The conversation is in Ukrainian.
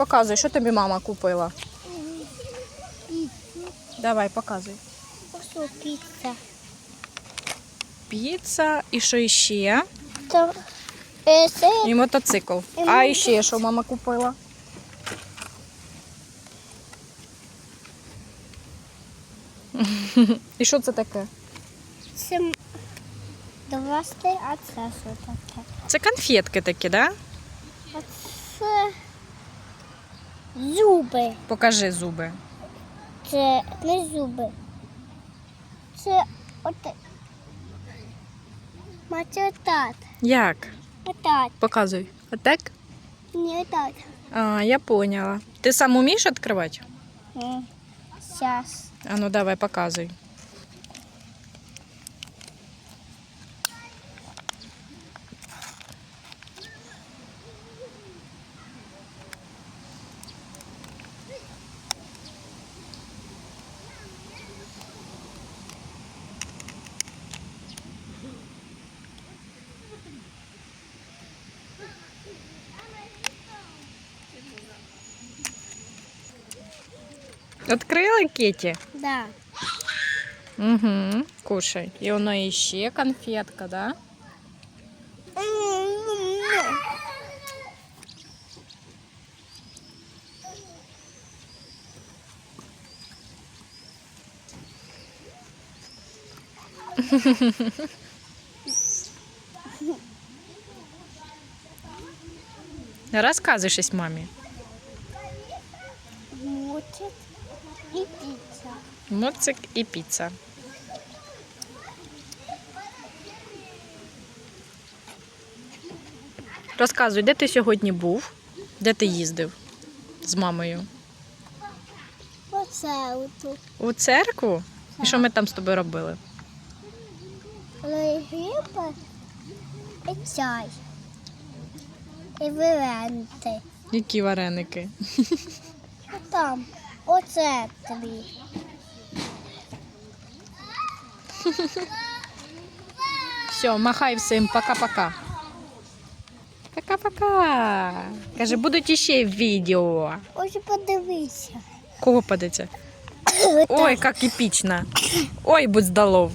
Показуй, що тобі мама купила. Давай, показуй. Ось піца. Піца і що іще? То е, це І мотоцикл. І А іще що мама купила? І що це таке? це м- а це що таке? Це конфетки такі, да? А це зуби. Покажи зуби. Це не зуби. Це от Мати отак. Як? Отак. Показуй. Отак? Ні, отак. А, я поняла. Ти сам умієш відкривати? Зараз. А ну давай, показуй. Відкрила Кеті? Да. Угу. Кушай. І воно іще конфетка, да? Розказуй щось і піца. Моцик і піца. Розказуй, де ти сьогодні був? Де ти їздив з мамою? Оце отут. У церкву? І що ми там з тобою робили? Гриби і чай. І вареники. Які вареники? Там оце тобі. Все, махай всім, пока-пока. Пока-пока. Каже, будуть іще відео. Ось подивися. Кого подивиться? Ой, як епічно. Ой, будь здоров.